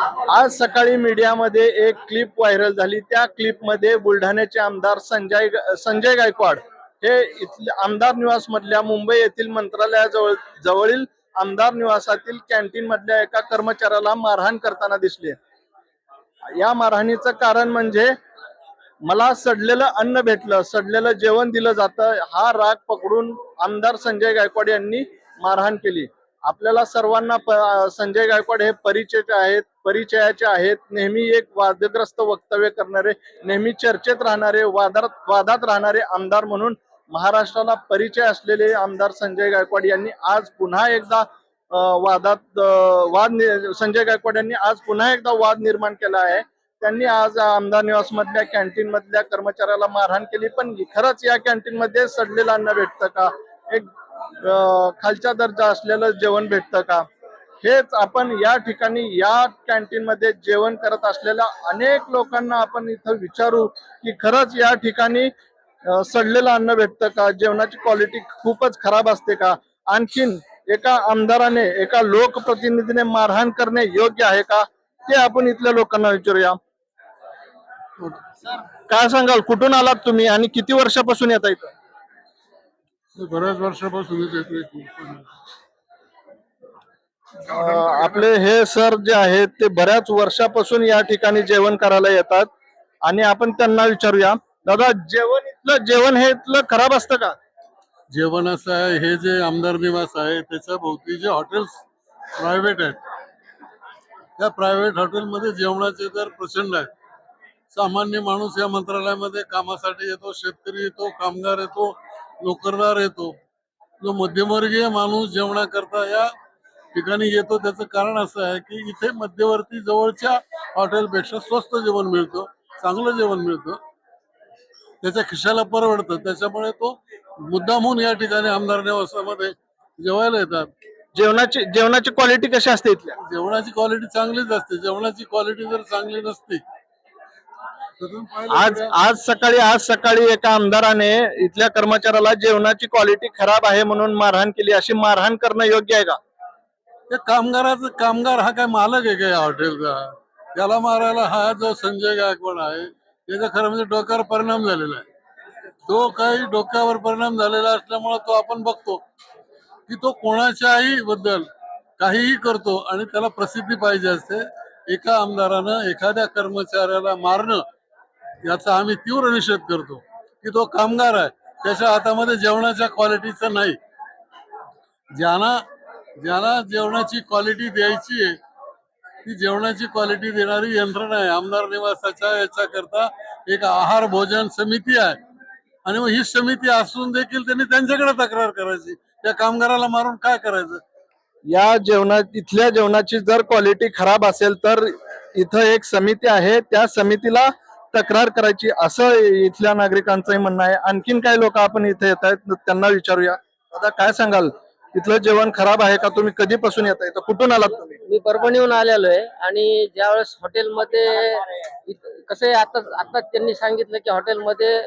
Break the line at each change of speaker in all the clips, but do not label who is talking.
आज सकाळी मीडियामध्ये एक क्लिप व्हायरल झाली. त्या क्लिपमध्ये बुलढाण्याचे आमदार संजय संजय गायकवाड हे इथले आमदार निवास मधल्या मुंबई येथील मंत्रालयाजवळ जवळील आमदार निवासातील कॅन्टीन मधल्या एका कर्मचाऱ्याला मारहाण करताना दिसले. या मारहाणीचं कारण म्हणजे मला सडलेलं अन्न भेटलं सडलेलं जेवण दिलं जातं हा राग पकडून आमदार संजय गायकवाड यांनी मारहाण केली. आपल्याला सर्वांना संजय गायकवाड हे परिचयचे आहेत परिचयाचे आहेत नेहमी एक वादग्रस्त वक्तव्य करणारे नेहमी चर्चेत राहणारे वादात वादात राहणारे आमदार म्हणून महाराष्ट्राला परिचय असलेले आमदार संजय गायकवाड यांनी आज पुन्हा एकदा वादात वाद संजय गायकवाड यांनी आज पुन्हा एकदा वाद निर्माण केला आहे. त्यांनी आज आमदार निवास मधल्या कॅन्टीन मधल्या कर्मचाऱ्याला मारहाण केली पण खरंच या कॅन्टीन मध्ये सडलेलं अन्न भेटतं का? एक खालच्या दर्जा असलेलं जेवण भेटतं का? हेच आपण या ठिकाणी या कॅन्टीन मध्ये जेवण करत असलेल्या अनेक लोकांना आपण इथं विचारू की खरंच या ठिकाणी सडलेलं अन्न भेटतं का? जेवणाची क्वालिटी खूपच खराब असते का? आणखीन एका आमदाराने एका लोकप्रतिनिधीने मारहाण करणे योग्य आहे का? ते आपण इथल्या लोकांना विचारूया. काय सांगाल? कुठून आलात तुम्ही आणि किती वर्षापासून येता इथं?
बऱ्याच वर्षापासून येते
आपले हे सर जे आहेत ते बऱ्याच वर्षापासून या ठिकाणी जेवण करायला येतात. आणि आपण त्यांना विचारूया दादा जेवण इथलं जेवण हे इथलं खराब असतं का?
जेवण असं आहे हे जे आमदार निवास आहे त्याच्या भोवती जे हॉटेल्स प्रायव्हेट आहेत त्या प्रायव्हेट हॉटेलमध्ये जेवणाचे दर प्रचंड आहेत. सामान्य माणूस या मंत्रालयामध्ये कामासाठी येतो शेतकरी येतो कामगार येतो नोकरदार येतो जो मध्यमवर्गीय माणूस जेवणाकरता या ठिकाणी येतो त्याचं कारण असं आहे की इथे मध्यवर्ती जवळच्या हॉटेलपेक्षा स्वस्त जेवण मिळतं चांगलं जेवण मिळतं. त्याच्या खिशाला परवडतं. त्याच्यामुळे तो मुद्दामहून या ठिकाणी आमदार निवासामध्ये जेवायला येतात.
जेवणाची जेवणाची क्वालिटी कशी असते इथल्या?
जेवणाची क्वालिटी चांगलीच असते. जेवणाची क्वालिटी जर चांगली नसती
आज आज सकाळी आज सकाळी एका आमदाराने इथल्या कर्मचाऱ्याला जेवणाची क्वालिटी खराब आहे म्हणून मारहाण केली. अशी मारहाण करणं योग्य आहे का?
त्या कामगाराचं कामगार हा काय मालक आहे का या हॉटेलचा? त्याला मारायला हा जो संजय गायकवाड आहे त्याचा खरं म्हणजे डोक्यावर परिणाम झालेला आहे. तो काही डोक्यावर परिणाम झालेला असल्यामुळे तो आपण बघतो की तो कोणाच्याही बद्दल काहीही करतो आणि त्याला प्रसिद्धी पाहिजे असते. एका आमदारानं एखाद्या कर्मचाऱ्याला मारणं याचा आम्ही तीव्र निषेध करतो की तो कामगार आहे. त्याच्या हातामध्ये जेवणाच्या क्वालिटीचं नाही. ज्यांना ज्याला जेवणाची क्वालिटी द्यायची आहे ती जेवणाची क्वालिटी देणारी यंत्रणा आहे. आमदार निवासाच्या याच्याकरता एक आहार भोजन समिती आहे. आणि मग ही समिती असून देखील त्यांनी त्यांच्याकडे तक्रार करायची. त्या कामगाराला मारून काय करायचं?
या जेवणा इथल्या जेवणाची जर क्वालिटी खराब असेल तर इथं एक समिती आहे. त्या समितीला तक्रार करायची असं इथल्या नागरिकांचंही म्हणणं आहे. आणखीन काही लोक आपण इथे येत आहेत त्यांना विचारूया. दादा काय सांगाल? इथलं जेवण खराब आहे का? तुम्ही कधीपासून येत आहे? कुठून आलात तुम्ही?
मी परभणीहून आलेलो आहे आणि ज्यावेळेस हॉटेलमध्ये कसं आहे आता आता त्यांनी सांगितलं की हॉटेलमध्ये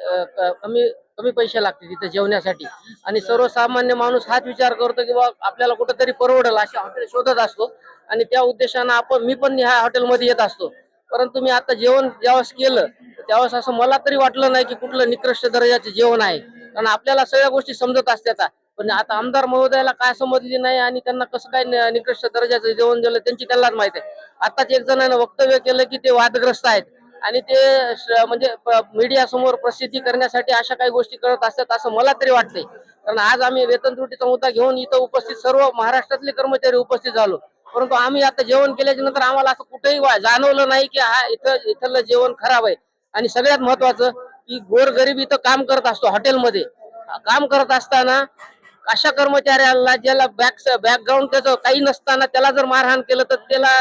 कमी कमी पैसे लागतील तिथे जेवण्यासाठी. आणि सर्वसामान्य माणूस हाच विचार करतो की बा आपल्याला कुठंतरी परवडेल असे हॉटेल शोधत असतो. आणि त्या उद्देशानं आपण मी पण ह्या हॉटेलमध्ये येत असतो. परंतु मी आता जेवण ज्यावेळेस केलं त्यावेळेस असं मला तरी वाटलं नाही की कुठलं निकृष्ट दर्जाचे जेवण आहे. कारण आपल्याला सगळ्या गोष्टी समजत असतात पण आता आमदार महोदयाला काय समजली नाही आणि त्यांना कसं काय निकृष्ट दर्जाचं जेवण दिलं त्यांची त्यांनाच माहिती आहे. आताच एक जणांना वक्तव्य केलं की ते वादग्रस्त आहेत. आणि ते श- म्हणजे मीडिया समोर प्रसिद्धी करण्यासाठी अशा काही गोष्टी करत असतात असं मला तरी वाटतंय. कारण आज आम्ही वेतन त्रुटीचा मुद्दा घेऊन इथं उपस्थित सर्व महाराष्ट्रातले कर्मचारी उपस्थित झालो. परंतु आम्ही आता जेवण केल्याच्यानंतर आम्हाला असं कुठेही जाणवलं नाही की हा इथं इथलं जेवण खराब आहे. आणि सगळ्यात महत्वाचं की गोरगरीब इथं काम करत असतो हॉटेलमध्ये. काम करत असताना अशा कर्मचाऱ्याला ज्याला बॅक बॅकग्राऊंड त्याचं काही नसताना त्याला जर मारहाण केलं तर त्याला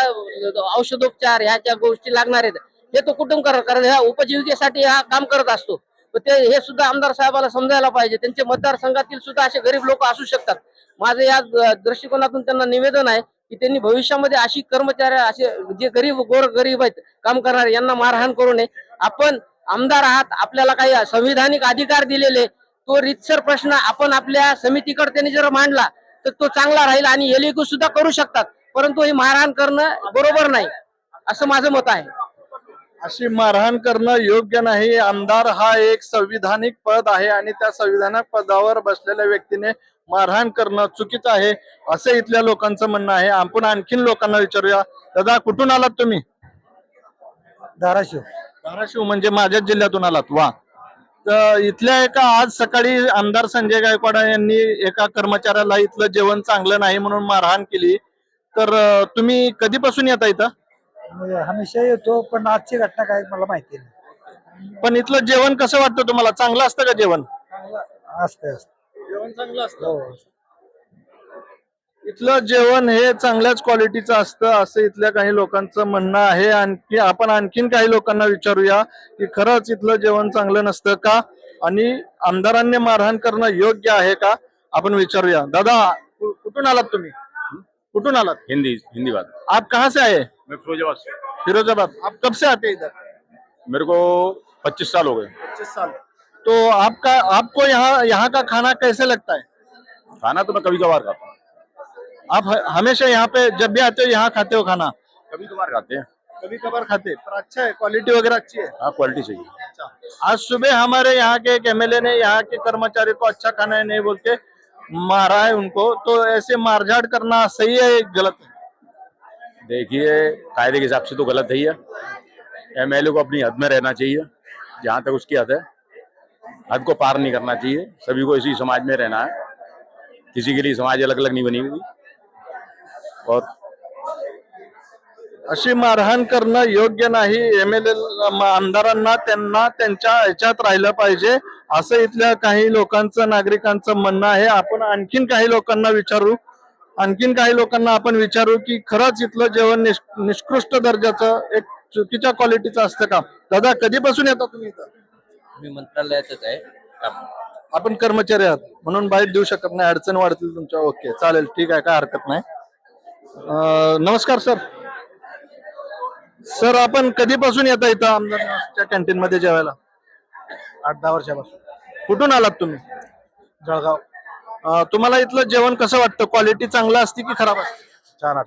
औषधोपचार ह्याच्या गोष्टी लागणार आहेत. हे तो कुटुंब करत कारण ह्या उपजीविकेसाठी हा काम करत असतो. ते हे सुद्धा आमदार साहेबाला समजायला पाहिजे. त्यांचे मतदारसंघातील सुद्धा असे गरीब लोक असू शकतात. माझं या दृष्टिकोनातून त्यांना निवेदन आहे की त्यांनी भविष्यामध्ये अशी कर्मचारी असे जे गरीब गोर गरीब आहेत काम करणारे यांना मारहाण करू नये. आपण आमदार आहात आपल्याला काही संविधानिक अधिकार दिलेले तो रितसर प्रश्न आपण आपल्या समितीकडे त्यांनी जर मांडला तर तो चांगला राहील आणि एलिगू सुद्धा करू शकतात. परंतु हे मारहाण करणं बरोबर नाही असं माझं मत आहे.
अशी मारहाण करणं योग्य नाही. आमदार हा एक संविधानिक पद आहे आणि त्या संविधानिक पदावर बसलेल्या व्यक्तीने मारहाण करणं चुकीचं आहे असं इथल्या लोकांचं म्हणणं आहे. आपण आणखीन लोकांना विचारूया. दादा कुठून आलात तुम्ही?
धाराशिव.
धाराशिव म्हणजे माझ्याच जिल्ह्यातून आलात. वा. तर इथल्या एका आज सकाळी आमदार संजय गायकवाड यांनी एका कर्मचाऱ्याला इथलं जेवण चांगलं नाही म्हणून मारहाण केली. तर तुम्ही कधीपासून येता इथं?
मी हमेशा येतो पण आजची घटना काय मला माहिती नाही.
पण इथलं जेवण कसं वाटतं तुम्हाला? चांगलं असतं का जेवण?
असते असते.
जेवण चांगलं असतं.
हो.
इथलं जेवण हे चांगल्याच क्वालिटीचं असतं असं इथल्या काही लोकांचं म्हणणं आहे. आणखी आपण आणखीन काही लोकांना विचारूया की खरंच इथलं जेवण चांगलं नसतं का? आणि आमदारांनी मारहाण करणं योग्य आहे का? आपण विचारूया. दादा कु- कुठून आलात तुम्ही? कुठून आलात?
हिंदी हिंदी बात
आप कहाँ से आए?
मैं फिरोजाबाद से.
फिरोजाबाद. आप कब से आते हैं इधर?
मेरे को पच्चीस साल हो गए.
पच्चीस साल. तो आपका आपको यहाँ यहाँ का खाना कैसे लगता है?
खाना तो मैं कभी कभार खाता हूँ.
आप ह- हमेशा यहाँ पे जब भी आते हो यहाँ खाते हो खाना?
कभी कभार खाते हैं.
कभी कभार खाते पर अच्छा है क्वालिटी वगैरह अच्छी है?
हाँ क्वालिटी चाहिए.
आज सुबह हमारे यहाँ के एक एमएलए ने यहाँ के कर्मचारी को अच्छा खाना है नहीं बोल के मारा है उनको तो ऐसे मारझाट करना सही है या गलत है?
देखिए कायदे के हिसाब से तो गलत है ही है। एमएलए को अपनी हद में रहना चाहिए जहाँ तक उसकी हद है। हद को पार नहीं करना चाहिए सभी को इसी समाज में रहना है। किसी के लिए समाज अलग अलग नहीं बनी हुई। और
अशी मारहाण करणं योग्य नाही एमएलए आमदारांना त्यांना त्यांच्या ह्याच्यात राहिलं पाहिजे असं इथल्या काही लोकांचं नागरिकांचं म्हणणं आहे. आपण आणखीन काही लोकांना विचारू. आणखीन काही लोकांना आपण विचारू की खरंच इथलं जेवण निष- निष्कृष्ट दर्जाचं एक चुकीच्या क्वालिटीचं असतं का? दादा कधीपासून येता तुम्ही इथं?
मी मंत्रालयातच आहे.
आपण कर्मचारी आहात. म्हणून बाईट देऊ शकत नाही. अडचण वाढतील तुमच्या. ओके चालेल. ठीक आहे. काय हरकत नाही. अं, नमस्कार सर. सर आपण कधीपासून येता इथं आमदार कॅन्टीन मध्ये जेवायला?
आठ दहा वर्षापासून.
कुठून आलात तुम्ही?
जळगाव.
अं, तुम्हाला इथलं जेवण कसं वाटतं? क्वालिटी चांगलं असते की खराब असते?
छान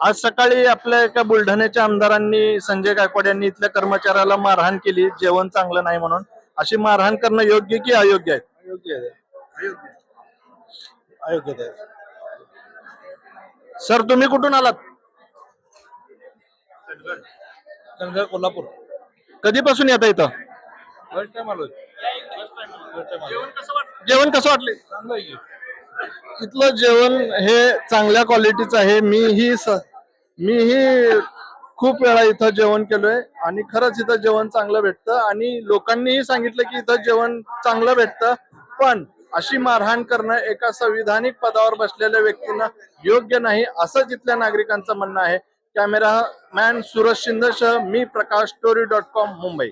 आज सकाळी आपल्या एका बुलढाण्याच्या आमदारांनी संजय गायकवाड यांनी इथल्या कर्मचाऱ्याला मारहाण केली. जेवण चांगलं नाही म्हणून. अशी मारहाण करणं योग्य की अयोग्य आहे?
अयोग्य आहे. अयोग्य आहे.
सर तुम्ही कुठून आलात?
कोल्हापूर.
कधीपासून येता इथं?
फर्स्ट टाइम आलोय.
जेवण कसं वाटले?
चांगलं आहे की.
इथलं जेवण हे चांगल्या क्वालिटीचं आहे. मीही स मीही खूप वेळा इथं जेवण केलोय आणि खरंच इथं जेवण चांगलं भेटतं आणि लोकांनीही सांगितलं की इथं जेवण चांगलं भेटतं. पण अशी मारहाण करणं एका संविधानिक पदावर बसलेल्या व्यक्तींना योग्य नाही असंच इथल्या नागरिकांचं म्हणणं आहे. कॅमेरा मॅन सुरज शिंदेसह मी Prakash story dot com Mumbai.